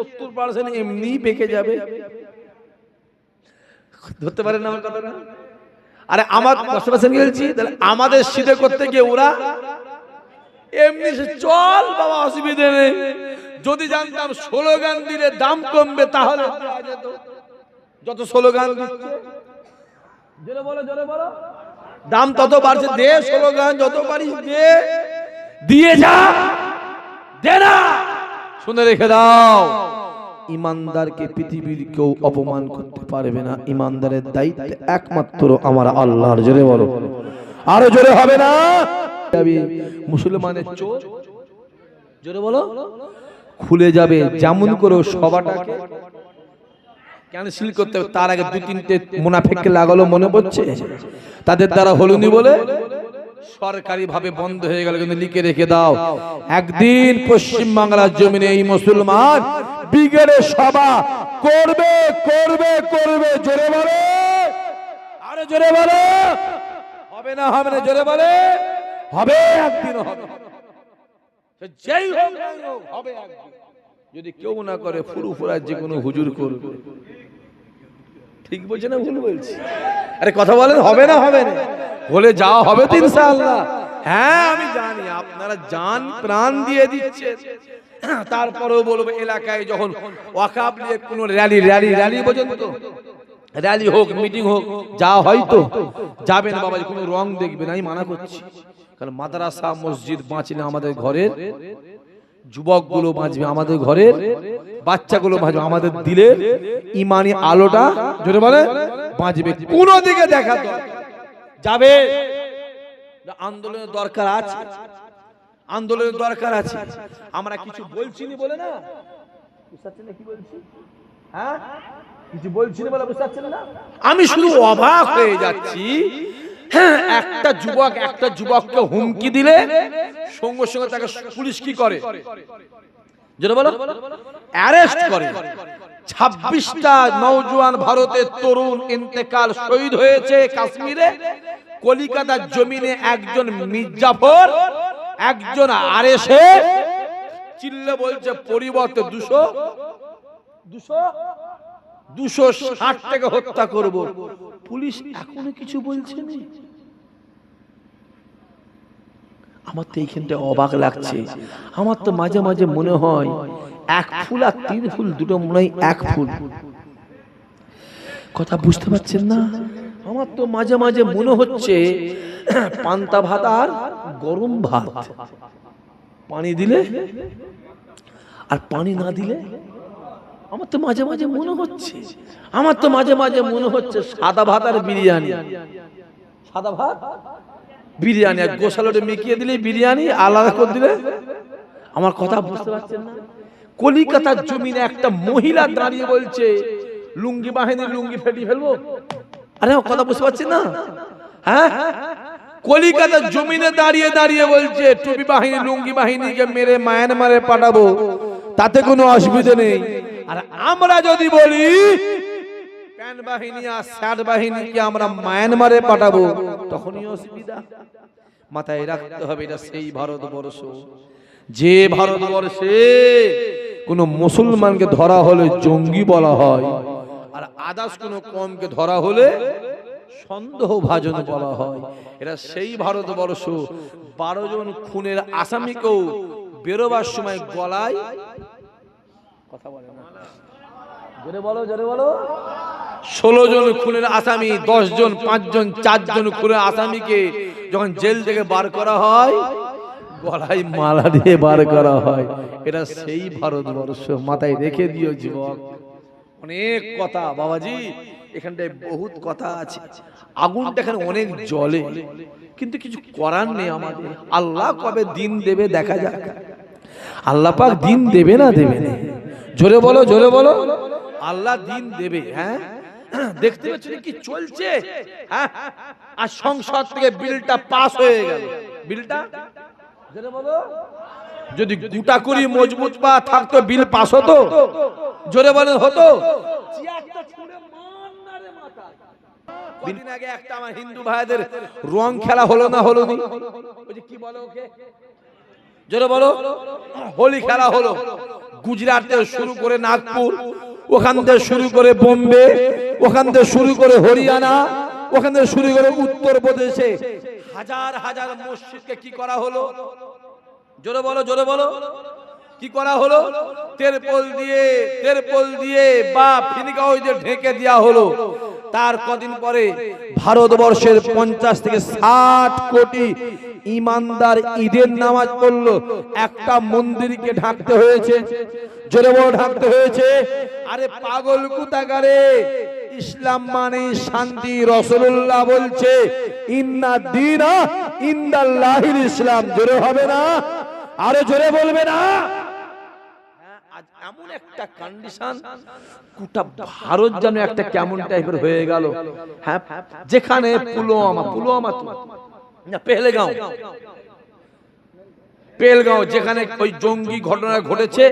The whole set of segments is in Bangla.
সত্তর পার্সেন্ট এমনি বেঁকে যাবে। ধরতে পারেন না আমার কথাটা? আরে আমার পার্সেন্ট গেছি তাহলে আমাদের সিধে করতে গিয়ে ওরা এমনি চল বাবা অসুবিধে নেই। যদি জানতাম স্লোগান দিলে দাম কমবে তাহলে যত জোরে বলো জোরে বলো। দাম তত বাড়ছে দে স্লোগান যত পারিস দে। দিয়ে যা দে না। শুনে রেখে দাও। ইমানদারকে পৃথিবীর কেউ অপমান করতে পারবে না। ইমানদারের দায়িত্ব একমাত্র আমার আল্লাহর। জোরে বলো। আরও জোরে হবে না? মুসলমানের চোখ জোরে বলো। খুলে যাবে যেমন করে সবাটাকে ক্যান্সেল করতে হবে। তার আগে দু তিনটে মুনাফেককে লাগালো মনে পড়ছে? তাদের দ্বারা হলুনি বলে? সরকারি ভাবে বন্ধ হয়ে গেল, কিন্তু লিখে রেখে দাও। একদিন পশ্চিম বাংলার জমিনে এই মুসলমান বিগেড়ে সভা। করবে করবে করবে, জোরে বলে। আরে জোরে বলে। হবে না হবে না, জোরে বলে। হবে একদিন, হবে। যেই হোক হবে যদি কেউ না করে, ফুরু ফুরার যে কোনো হুজুর করবে। ঠিক বলছে না ভুল বলছি? আরে কথা বলেন, হবে না হবে না। বলে যাওয়া হবে তো ইনশাআল্লাহ। হ্যাঁ আমি জানি, আপনারা জান প্রাণ দিয়ে দিচ্ছেন। তারপরেও বলব, এলাকায় যখন ওয়াকাব নিয়ে কোনো র্যালি র্যালি র্যালি পর্যন্ত, র্যালি হোক, মিটিং হোক, যা হয়তো যাবেন বাবা কোনো রং দেখবেন আমি মানা করছি। কারণ মাদ্রাসা, মসজিদ বাঁচলে আমাদের ঘরের, যুবকগুলো বাঁচবে আমাদের ঘরের, বাচ্চাগুলো বাঁচবে আমাদের দিলের, ইমানি আলোটা, জোরে বলে, বাঁচবে। কোন দিকে দেখা? যাবে। আন্দোলনের দরকার আছে। আন্দোলনের দরকার আছে। আমরা কিছু বলছি নি বলে না বুঝতে না? কি বলছি? হ্যাঁ? কিছু বলছি না বলে বুঝতে পারছেন না? আমি শুধু অবাক হয়ে যাচ্ছি। হ্যাঁ একটা যুবক একটা যুবককে হুমকি দিলে সঙ্গে সঙ্গে তাকে পুলিশ কি করে? যেটা বলো। অ্যারেস্ট করে। ছাব্বিশটা নওজোয়ান ভারতের তরুণ ইন্তেকাল শহীদ হয়েছে কাশ্মীরে। কলিকাতার জমিনে একজন মির্জাফর একজন আরেসে চিল্লে বলছে পরিবর্তে দুশো দুশো দুশো ষাট টাকা হত্যা করব। পুলিশ এখনও কিছু বলছে না? আমার তো এইখানটা অবাক লাগছে। আমার তো মাঝে মাঝে মনে হয় এক ফুল আর তিন ফুল দুটো মনে হয় এক ফুল। কথা বুঝতে পারছেন না? আমার তো মাঝে মাঝে মনে হচ্ছে, পান্তা ভাত আর গরম ভাত। পানি দিলে আর পানি না দিলে আমার তো মাঝে মাঝে মনে হচ্ছে, আমার তো মাঝে মাঝে মনে হচ্ছে সাদা ভাত আর বিরিয়ানি। সাদা ভাত, বিরিয়ানি আর গোসালোটে মেকিয়ে দিলে বিরিয়ানি আলাদা করে দিলে আমার কথা বুঝতে পারছেন না। কলিকাতার জমিনে একটা মহিলা দাঁড়িয়ে বলছে, লুঙ্গি বাহিনী লুঙ্গি ফেটি ফেলব। আরে কথা বুঝতে পারছি না। হ্যাঁ? কলিকাতার জমিনে দাঁড়িয়ে দাঁড়িয়ে বলছে, টুপি বাহিনী, লুঙ্গি বাহিনীকে মেরে মায়ানমারে পাঠাবো, তাতে কোনো অসুবিধা নেই। আর আমরা যদি বলি, প্যান বাহিনী আর স্যাট বাহিনীকে আমরা মায়ানমারে পাঠাবো, তখনই অসুবিধা। মাথায় রাখতে হবে এটা সেই ভারতবর্ষ। যে ভারতবর্ষে কোন মুসলমানকে ধরা হলে জঙ্গি বলা হয় আর আদার্স কোন কমকে ধরা হলে সন্দেহ ভাজন বলা হয়। এটা সেই ভারতবর্ষ। বারো জন খুনের আসামিকেও বেরোবার সময় গলায় কথা বলে না। জোরে বলো জোরে বলো। ষোলো জন খুনের আসামি দশ জন পাঁচ জন চারজন খুনের আসামিকে যখন জেল থেকে বার করা হয় গলায় মালা দিয়ে বার করা হয়। এটা সেই ভারতবর্ষ মাথায় রেখে দিও যুবক। অনেক কথা, বাবাজি, এখানটায় বহুত কথা আছে। আগুনটা এখানে অনেক জলে কিন্তু কিছু করার নেই আমাদের। আল্লাহ কবে দিন দেবে দেখা যাক। আল্লাহ পাক দিন দেবে না দেবে জোরে বলো জোরে বলো। আল্লাহ দিন দেবে হ্যাঁ? দেখতে পাচ্ছ কি চলছে? হ্যাঁ? আর সংসদ থেকে বিলটা পাস হয়ে গেল। বিলটা? জোরে বলো। যদি গুটা করি মজবুত পা থাকতো বিল পাস হতো? জোরে বলেন হতো? আগে একটা আমার হিন্দু ভাইদের রং খেলা হলো না হলো নি? কি বলে ওকে? জোরে বলো। হোলি খেলা হলো। গুজরাট থেকে শুরু করে নাগপুর ওখান থেকে শুরু করে বোম্বে ওখান থেকে শুরু করে হরিয়ানা ওখান থেকে শুরু করে উত্তরপ্রদেশে হাজার হাজার মসজিদকে কি করা হলো? জোরে বলো জোরে বলো। কি করা হলো? তেরপল দিয়ে তেরপল দিয়ে বা ফিনিকাও দিয়ে ঢেকে দেওয়া হলো। তার কদিন পরে ভারতবর্ষের পঞ্চাশ থেকে ষাট কোটি ইমানদার ঈদের নামাজ পড়ল। একটা মন্দিরকে ঢাকতে হয়েছে। জোরে বড় ঢাকতে হয়েছে। আরে পাগল কুতাগারে ইসলাম মানে শান্তি রসুল্লাহ বলছে, ইন্না দিনা ইন্দাল্লাহির ইসলাম। জোরে হবে না? আরও জোরে বলবে না। আজ এমন একটা কন্ডিশন একটা কেমন টাইপের হয়ে গেল। হ্যাঁ যেখানে পুলওয়ামা পুলওয়ামা তো। না, পেহলেগাঁও। পেলগাঁও যেখানে ওই জঙ্গি ঘটনা ঘটেছে,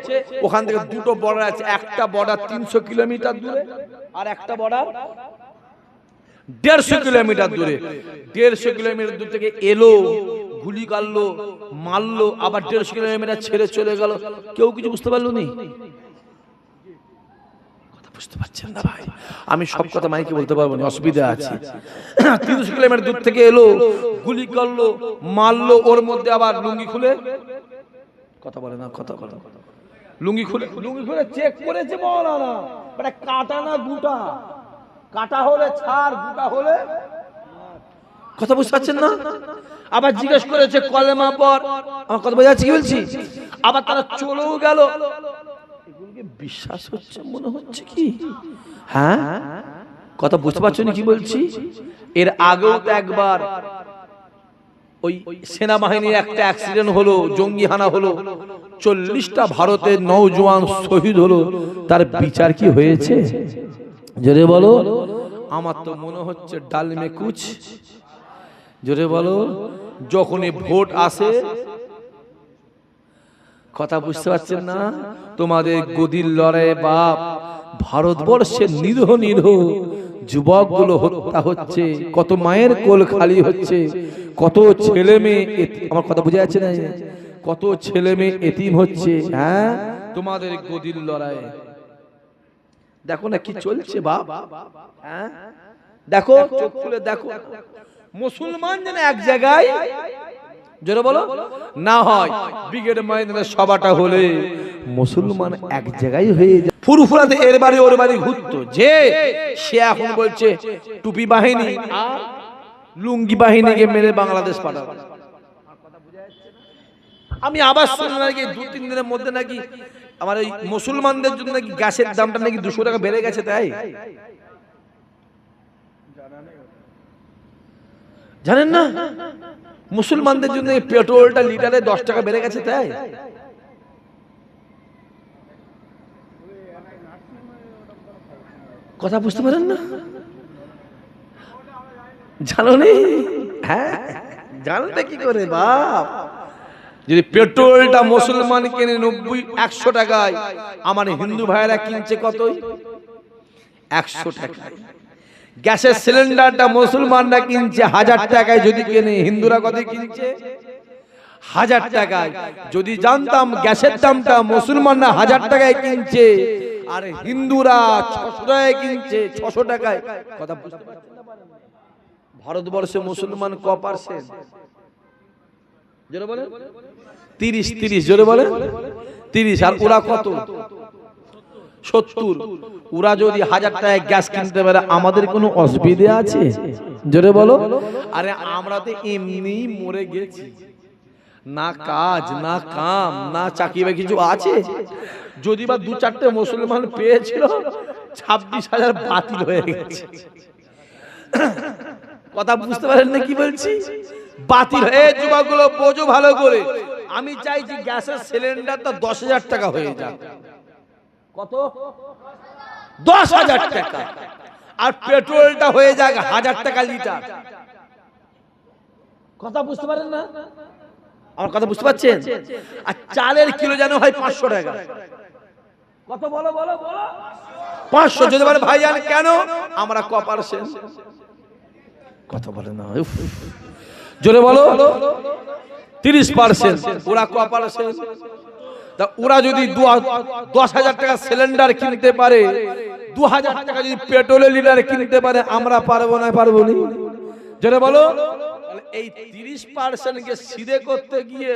ওখান থেকে দুটো বর্ডার আছে। একটা বর্ডার তিনশো কিলোমিটার দূরে আর একটা বর্ডার দেড়শো কিলোমিটার দূরে। দেড়শো কিলোমিটার দূর থেকে এলো গুলি কাটলো মারলো আবার দেড়শো কিলোমিটার ছেড়ে চলে গেল। কেউ কিছু বুঝতে পারল নি? কথা বুঝতে পারছেন না ভাই। আমি সব কথা মাইকে বলতে পারব না অসুবিধা আছে। তিনশো কিলোমিটার দূর থেকে এলো গুলি করল মারলো ওর মধ্যে আবার লুঙ্গি খুলে। কথা বলে না কথা বলে লুঙ্গি খুলে লুঙ্গি খুলে চেক করেছে মৌলানা মানে কাটা না গুটা। কাটা হলে ছাড় গুটা হলে কথা বুঝতে পারছেন না? আবার জিজ্ঞেস করেছে, কলেমা পর? আমার কথা বোঝা যাচ্ছে, কি বলছি? আবার তারা চলেও গেল। এগুলোকে বিশ্বাস হচ্ছে, মনে হচ্ছে কি? হ্যাঁ? কথা বুঝতে পারছ কি বলছি? এর আগেও তো একবার ওই সেনাবাহিনীর একটা অ্যাক্সিডেন্ট হলো জঙ্গি হানা হলো। চল্লিশটা ভারতের নৌজওয়ান শহীদ হলো। তার বিচার কি হয়েছে? জোরে বলো। আমার তো মনে হচ্ছে ডালমে কুচ জোরে বলো যখনই ভোট আসে কথা বুঝতে পারছেন না? তোমাদের গদির লড়াই বাপ ভারতবর্ষের নিরহ নিরহ যুবকগুলো হত্যা হচ্ছে কত মায়ের কোল খালি হচ্ছে কত ছেলে মেয়ে আমার কথা বুঝা যাচ্ছে না? কত ছেলে মেয়ে এতিম হচ্ছে হ্যাঁ? তোমাদের গদির লড়াই দেখো না কি চলছে বাপ হ্যাঁ? দেখো চোখ খুলে দেখো। মুসলমান যেন এক জায়গায়, জোরে বলো, না হয়, ব্রিগেড ময়দানে সভাটা হলে মুসলমান এক জায়গায় হয়ে যায়। ফুরফুরাতে এর বাড়ি, ওর বাড়ি যে, সে এখন বলছে, টুপি বাহিনী লুঙ্গি বাহিনীকে মেরে বাংলাদেশ পাঠাবে। আমি আবার শুনলাম নাকি দু, তিন দিনের মধ্যে নাকি আমার ওই মুসলমানদের জন্য নাকি গ্যাসের দামটা নাকি দুশো টাকা বেড়ে গেছে তাই? জানেন না? মুসলমানদের জন্য পেট্রোলটা লিটারে দশ টাকা বেড়ে গেছে তাই। কথা বুঝতে পারেন না? জানো নি? হ্যাঁ জানতে কি করে বাপ? যদি পেট্রোলটা মুসলমান কিনে নব্বই, একশো টাকায়, আমার হিন্দু ভাইরা কিনছে কতই? একশো টাকায়। গ্যাসের সিলিন্ডারটা মুসলমানরা কিনছে হাজার টাকায় যদি কেনে হিন্দুরা কত কিনছে? হাজার টাকায়। যদি জানতাম গ্যাসের দামটা মুসলমানরা হাজার টাকায় কিনছে আর হিন্দুরা ছশো টাকায় কিনছে ছশো টাকায়। কথা বুঝতে ভারতবর্ষে মুসলমান ক পার্সেন্ট জোরে বলে তিরিশ তিরিশ জোরে বলে তিরিশ আর ওরা কত? সত্তর। ওরা যদি হাজার টাকায় গ্যাস কিনতে পারে, আমাদের কোনো অসুবিধা আছে? জোরে বলো। আরে আমরা তো এমনি মরে গেছি। না কাজ, না কাম, না চাকরি বা কিছু আছে? যদি বা দু চারটে মুসলমান পেয়েছিল, ছাব্বিশ হাজার বাতিল হয়ে গেছে। কথা বুঝতে পারেন না কি বলছি? বাতিল হয়ে যুবকগুলো, বোঝো ভালো করে। আমি চাইছি গ্যাসের সিলিন্ডারটা দশ হাজার টাকা হয়ে যাক। কত? দশ হাজার টাকা। আর পেট্রোলটা হয়ে যাক হাজার টাকা লিটার। কথা বুঝতে পারেন না? আমার কথা বুঝতে পারছেন? আর চালের কিলো যেন হয় পাঁচশো টাকা। কত বলো বলো বলো? পাঁচশো। যদি বলে, ভাই জান কেন? আমরা কপার পার্সেন্ট কথা বলে না জোরে বলো। তিরিশ পার্সেন্ট। ওরা কপার পার্সেন্ট তা ওরা যদি দশ হাজার টাকা সিলিন্ডার কিনতে পারে, দু হাজার টাকা যদি পেট্রোলের লিটার কিনতে পারে, আমরা পারব না পারব না? যেটা বলো। এই তিরিশ পার্সেন্টকে সিধে করতে গিয়ে